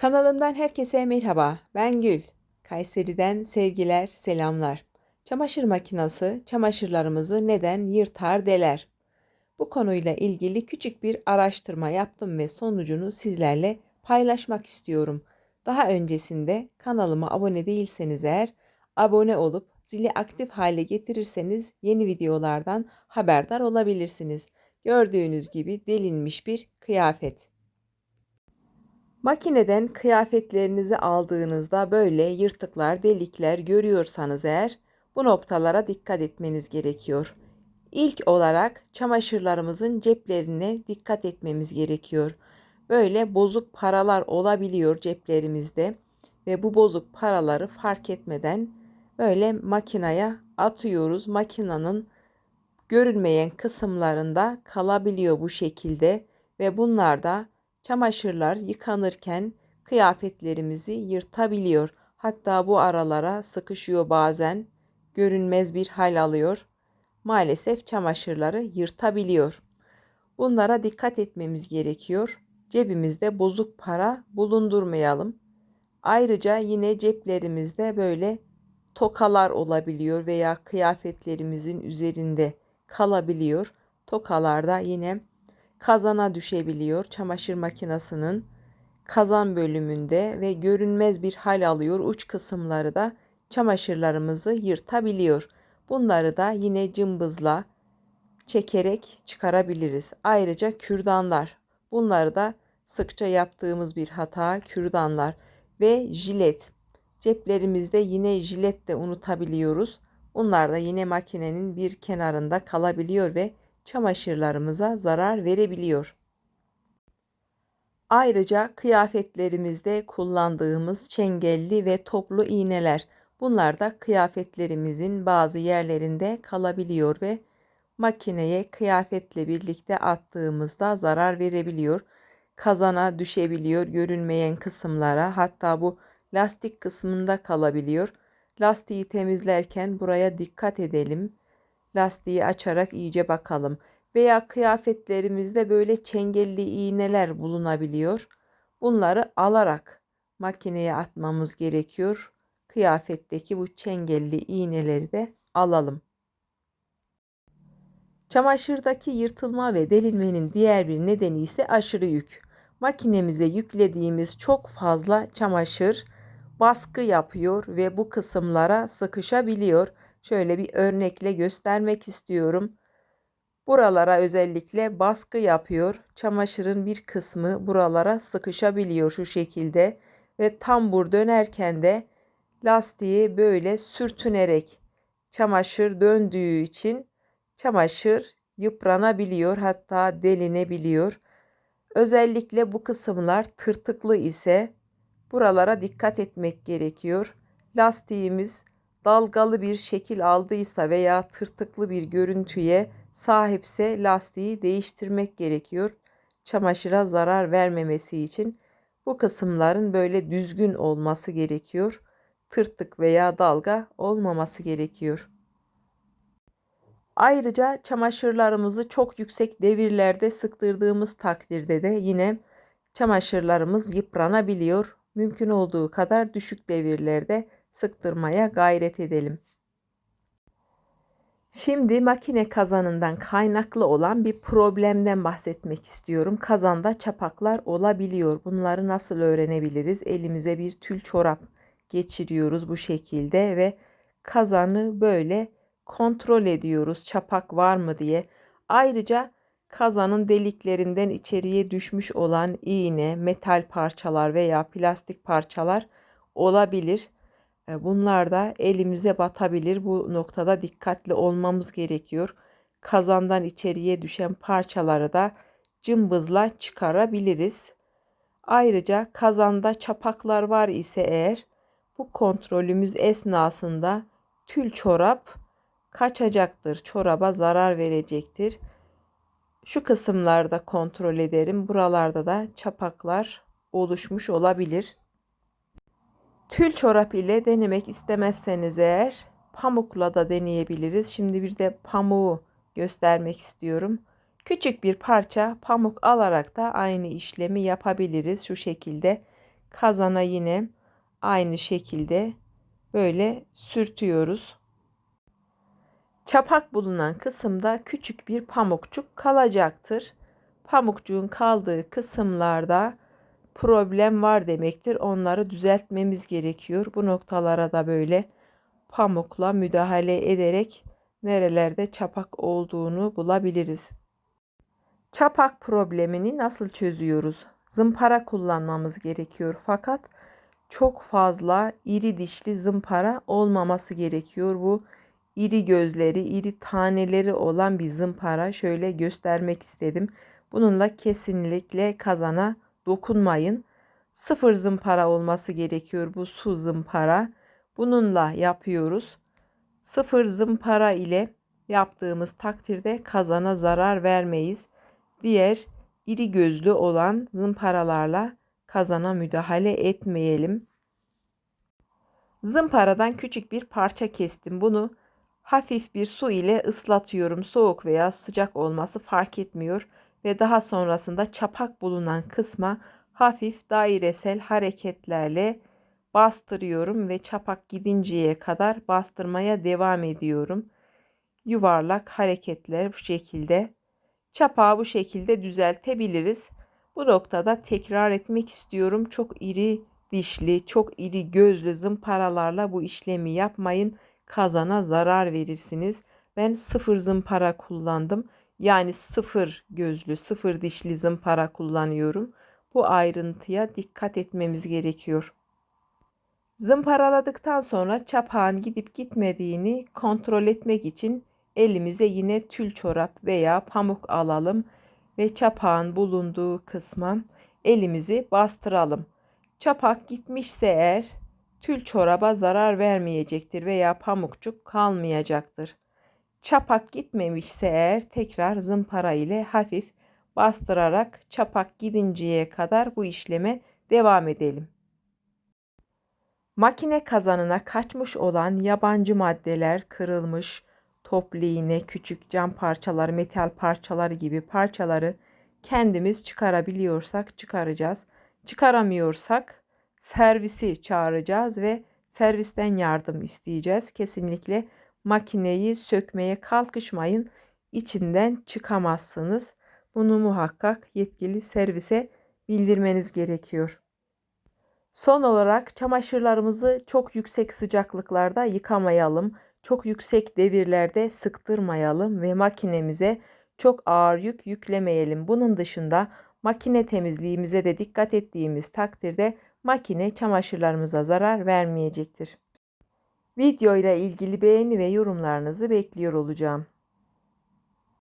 Kanalımdan herkese merhaba. Ben Gül. Kayseri'den sevgiler, selamlar. Çamaşır makinesi çamaşırlarımızı neden yırtar deler? Bu konuyla ilgili küçük bir araştırma yaptım ve sonucunu sizlerle paylaşmak istiyorum. Daha öncesinde kanalıma abone değilseniz eğer abone olup zili aktif hale getirirseniz yeni videolardan haberdar olabilirsiniz. Gördüğünüz gibi delinmiş bir kıyafet. Makineden kıyafetlerinizi aldığınızda böyle yırtıklar, delikler görüyorsanız eğer bu noktalara dikkat etmeniz gerekiyor. İlk olarak çamaşırlarımızın ceplerine dikkat etmemiz gerekiyor. Böyle bozuk paralar olabiliyor ceplerimizde ve bu bozuk paraları fark etmeden böyle makinaya atıyoruz. Makinanın görünmeyen kısımlarında kalabiliyor bu şekilde ve bunlar da Çamaşırlar yıkanırken kıyafetlerimizi yırtabiliyor. Hatta bu aralara sıkışıyor bazen. Görünmez bir hal alıyor. Maalesef çamaşırları yırtabiliyor. Bunlara dikkat etmemiz gerekiyor. Cebimizde bozuk para bulundurmayalım. Ayrıca yine ceplerimizde böyle tokalar olabiliyor veya kıyafetlerimizin üzerinde kalabiliyor. Tokalarda yine kazana düşebiliyor çamaşır makinesinin kazan bölümünde ve görünmez bir hal alıyor. Uç kısımları da çamaşırlarımızı yırtabiliyor. Bunları da yine cımbızla çekerek çıkarabiliriz. Ayrıca kürdanlar. Bunları da sıkça yaptığımız bir hata kürdanlar ve jilet. Ceplerimizde yine jilet de unutabiliyoruz. Bunlar da yine makinenin bir kenarında kalabiliyor ve çamaşırlarımıza zarar verebiliyor. Ayrıca kıyafetlerimizde kullandığımız çengelli ve toplu iğneler bunlar da kıyafetlerimizin bazı yerlerinde kalabiliyor ve makineye kıyafetle birlikte attığımızda zarar verebiliyor. Kazana düşebiliyor görünmeyen kısımlara hatta bu lastik kısmında kalabiliyor. Lastiği temizlerken buraya dikkat edelim lastiği açarak iyice bakalım. Veya kıyafetlerimizde böyle çengelli iğneler bulunabiliyor. Bunları alarak makineye atmamız gerekiyor. Kıyafetteki bu çengelli iğneleri de alalım. Çamaşırdaki yırtılma ve delinmenin diğer bir nedeni ise aşırı yük. Makinemize yüklediğimiz çok fazla çamaşır baskı yapıyor ve bu kısımlara sıkışabiliyor. Şöyle bir örnekle göstermek istiyorum. Buralara özellikle baskı yapıyor. Çamaşırın bir kısmı buralara sıkışabiliyor şu şekilde ve tambur dönerken de lastiği böyle sürtünerek çamaşır döndüğü için çamaşır yıpranabiliyor hatta delinebiliyor. Özellikle bu kısımlar tırtıklı ise buralara dikkat etmek gerekiyor. Lastiğimiz dalgalı bir şekil aldıysa veya tırtıklı bir görüntüye sahipse lastiği değiştirmek gerekiyor. Çamaşıra zarar vermemesi için bu kısımların böyle düzgün olması gerekiyor. Tırtık veya dalga olmaması gerekiyor. Ayrıca çamaşırlarımızı çok yüksek devirlerde sıktırdığımız takdirde de yine çamaşırlarımız yıpranabiliyor. Mümkün olduğu kadar düşük devirlerde sıktırmaya gayret edelim. Şimdi makine kazanından kaynaklı olan bir problemden bahsetmek istiyorum. Kazanda çapaklar olabiliyor. Bunları nasıl öğrenebiliriz? Elimize bir tül çorap geçiriyoruz bu şekilde ve kazanı böyle kontrol ediyoruz. Çapak var mı diye. Ayrıca kazanın deliklerinden içeriye düşmüş olan iğne, metal parçalar veya plastik parçalar olabilir. E, bunlar da elimize batabilir. Bu noktada dikkatli olmamız gerekiyor. Kazandan içeriye düşen parçaları da cımbızla çıkarabiliriz. Ayrıca kazanda çapaklar var ise eğer bu kontrolümüz esnasında tül çorap kaçacaktır. Çoraba zarar verecektir. Şu kısımlarda kontrol ederim. Buralarda da çapaklar oluşmuş olabilir. Tül çorap ile denemek istemezseniz eğer pamukla da deneyebiliriz. Şimdi bir de pamuğu göstermek istiyorum. Küçük bir parça pamuk alarak da aynı işlemi yapabiliriz. Şu şekilde kazana yine aynı şekilde böyle sürtüyoruz. Çapak bulunan kısımda küçük bir pamukçuk kalacaktır. Pamukcuğun kaldığı kısımlarda problem var demektir. Onları düzeltmemiz gerekiyor. Bu noktalara da böyle pamukla müdahale ederek nerelerde çapak olduğunu bulabiliriz. Çapak problemini nasıl çözüyoruz? Zımpara kullanmamız gerekiyor fakat çok fazla iri dişli zımpara olmaması gerekiyor. Bu iri gözleri, iri taneleri olan bir zımpara şöyle göstermek istedim. Bununla kesinlikle kazana dokunmayın. Sıfır zımpara olması gerekiyor bu su zımpara. Bununla yapıyoruz. Sıfır zımpara ile yaptığımız takdirde kazana zarar vermeyiz. Diğer iri gözlü olan zımparalarla kazana müdahale etmeyelim. Zımparadan küçük bir parça kestim. Bunu hafif bir su ile ıslatıyorum. Soğuk veya sıcak olması fark etmiyor ve daha sonrasında çapak bulunan kısma hafif dairesel hareketlerle bastırıyorum ve çapak gidinceye kadar bastırmaya devam ediyorum. Yuvarlak hareketler bu şekilde. Çapağı bu şekilde düzeltebiliriz. Bu noktada tekrar etmek istiyorum. Çok iri dişli, çok iri gözlü zımparalarla bu işlemi yapmayın. Kazana zarar verirsiniz. Ben sıfır zımpara kullandım. Yani sıfır gözlü, sıfır dişli zımpara kullanıyorum. Bu ayrıntıya dikkat etmemiz gerekiyor. Zımparaladıktan sonra çapağın gidip gitmediğini kontrol etmek için elimize yine tül çorap veya pamuk alalım ve çapağın bulunduğu kısma elimizi bastıralım. Çapak gitmişse eğer tül çoraba zarar vermeyecektir veya pamukçuk kalmayacaktır. Çapak gitmemişse eğer tekrar zımpara ile hafif bastırarak çapak gidinceye kadar bu işleme devam edelim. Makine kazanına kaçmış olan yabancı maddeler kırılmış, toplu iğne, küçük cam parçaları, metal parçaları gibi parçaları kendimiz çıkarabiliyorsak çıkaracağız. Çıkaramıyorsak servisi çağıracağız ve servisten yardım isteyeceğiz. Kesinlikle makineyi sökmeye kalkışmayın. İçinden çıkamazsınız. Bunu muhakkak yetkili servise bildirmeniz gerekiyor. Son olarak çamaşırlarımızı çok yüksek sıcaklıklarda yıkamayalım. Çok yüksek devirlerde sıktırmayalım ve makinemize çok ağır yük yüklemeyelim. Bunun dışında makine temizliğimize de dikkat ettiğimiz takdirde makine çamaşırlarımıza zarar vermeyecektir. Video ile ilgili beğeni ve yorumlarınızı bekliyor olacağım.